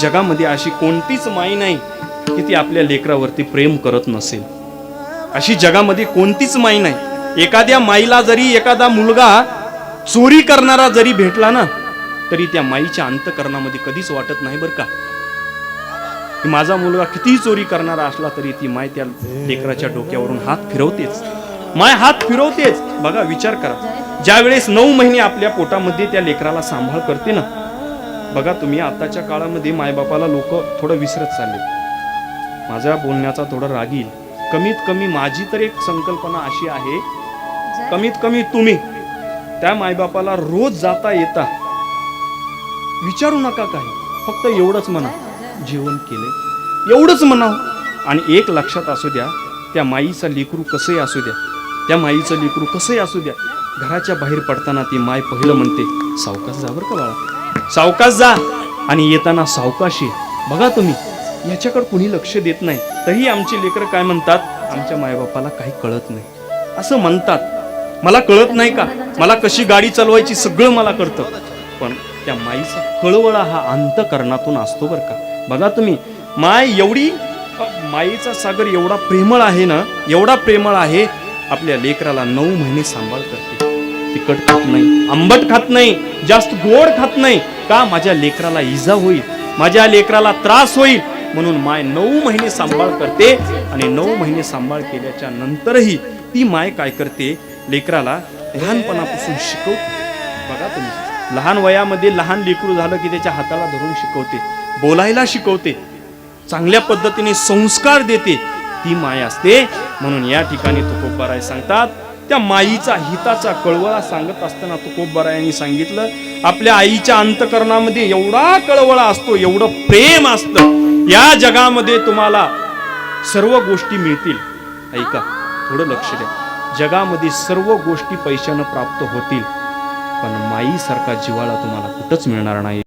जगामध्ये अशी कोणतीच माई नाही की ती आपल्या लेकरावरती प्रेम करत नसेल. अशी जगामध्ये कोणतीच माई नाही. एखाद्या माईला जरी एखादा मुलगा चोरी करणारा जरी भेटला ना तरी त्या माईच्या अंतकरणामध्ये कधीच वाटत नाही बरं का. की माझा मुलगा कितीही चोरी करणारा असला तरी ती माय त्या लेकराच्या डोक्यावरून हात फिरवतेच. माय हात फिरवतेच. बघा विचार करा. ज्यावेळेस नऊ महिने आपल्या पोटामध्ये त्या लेकराला सांभाळ करते ना बघा तुम्ही आताच्या काळामध्ये मायबापाला लोक थोडं विसरत चालले माझ्या बोलण्याचा थोडा राग येईल. कमीत कमी माझी तर एक संकल्पना अशी आहे कमीत कमी तुम्ही त्या मायबापाला रोज जाता येता विचारू नका काही. फक्त एवढंच म्हणा जेवण केले. एवढंच म्हणावं आणि एक लक्षात असू द्या त्या माईचा लेकरू कसंही असू द्या त्या माईचं लेकरू कसंही असू द्या घराच्या बाहेर पडताना ती माय पहिलं म्हणते सावकाश जा बरं का बाळा सावकाश जा आणि येताना सावकाशी बघा तुम्ही याच्याकडे कुणी लक्ष देत नाही. तरी आमची लेकरं काय म्हणतात? आमच्या मायबापाला काही कळत नाही. असं म्हणतात. मला कळत नाही का? मला कशी गाडी चालवायची सगळं मला कळतं. पण त्या माईचा कळवळा हा अंतकरणातून असतो बरं का. बघा तुम्ही माय एवढी माईचा सागर एवढा प्रेमळ आहे ना एवढा प्रेमळ आहे आपल्या लेकराला नऊ महिने सांभाळ करते. तिखट खात नाही आंबट खात नाही जास्त गोड खात नाही. का माझ्या लेकराला इजा होईल? माझ्या लेकराला त्रास होईल? म्हणून माय नऊ महिने सांभाळ करते आणि नऊ महिने सांभाळ केल्याच्या नंतरही ती माय काय करते? लेकराला लहानपणापासून शिकवते. बघा तुम्ही. लहान वयामध्ये लहान लेकरू झालं की त्याच्या हाताला धरून शिकवते बोलायला शिकवते चांगल्या पद्धतीने संस्कार देते. ती माय असते म्हणून या ठिकाणी तुकोबाराय सांगतात त्या माईचा हिताचा कळवळा सांगत असताना तुकोबारायांनी सांगितलं आपल्या आईच्या अंतकरणामध्ये एवढा कळवळा असतो एवढं प्रेम असतं. या जगामध्ये तुम्हाला सर्व गोष्टी मिळतील. ऐका थोडं लक्ष द्या. जगामध्ये सर्व गोष्टी पैशानं प्राप्त होतील पण माईसारखा जिवाळा तुम्हाला कुठंच मिळणार नाही.